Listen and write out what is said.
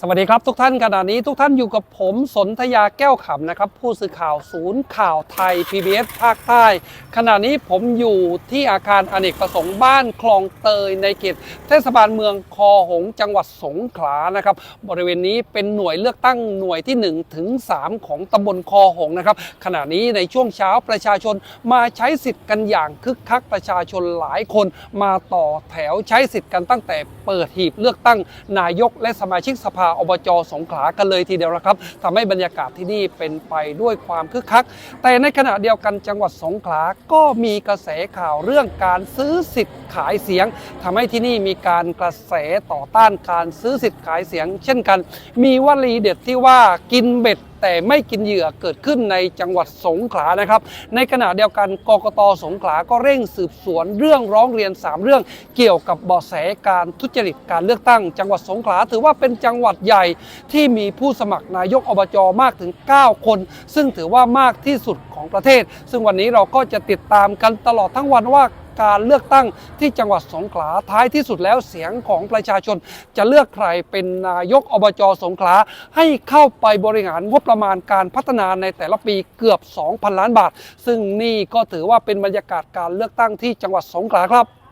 สวัสดีครับทุกท่านขณะนี้ทุกท่านอยู่กับผมสนธยาแก้วขำนะครับ ผู้สื่อข่าวศูนย์ข่าวไทย PBS ภาคใต้ ขณะนี้ผมอยู่ที่อาคารอเนกประสงค์บ้านคลองเตยในเขตเทศบาลเมืองคอหงจังหวัดสงขลานะครับ บริเวณนี้เป็นหน่วยเลือกตั้งหน่วยที่1ถึง3ของตำบลคอหงนะครับ ขณะนี้ในช่วงเช้าประชาชนมาใช้สิทธิ์กันอย่างคึกคักประชาชนหลายคน มาต่อแถวใช้สิทธิ์กันตั้งแต่เปิดหีบเลือกตั้งนายกและสมาชิกสภาอบจสงขลากันเลยทีเดียวนะครับทำให้บรรยากาศที่นี่เป็นไปด้วยความคึกคัก แต่ในขณะเดียวกันจังหวัดสงขลาก็มีกระแสข่าวเรื่องการซื้อสิทธิ์ขายเสียงทำให้ที่นี่มีการกระแสต่อต้านการซื้อสิทธิ์ขายเสียง เช่นกัน มีวลีเด็ดที่ว่ากินเบ็ด แต่ไม่กินเหยื่อเกิดขึ้นในจังหวัดสงขลานะครับ ในขณะเดียวกันกกตสงขลาก็เร่งสืบสวนเรื่องร้องเรียน 3 เรื่อง เกี่ยวกับเบาะแสการทุจริตการเลือกตั้ง จังหวัดสงขลาถือว่าเป็นจังหวัดใหญ่ที่มีผู้สมัครนายกอบจมากถึง 9 คน ซึ่งถือว่ามากที่สุดของประเทศ ซึ่งวันนี้เราก็จะติดตามกันตลอดทั้งวันว่า การเลือกตั้งที่จังหวัดสงขลาท้ายที่สุดแล้วเสียงของประชาชน จะเลือกใครเป็นนายกอบจสงขลาให้เข้าไปบริหารงบประมาณการพัฒนาในแต่ละปีเกือบ 2,000 ล้านบาท ซึ่งนี่ก็ถือว่าเป็นบรรยากาศการเลือกตั้งที่จังหวัดสงขลาครับ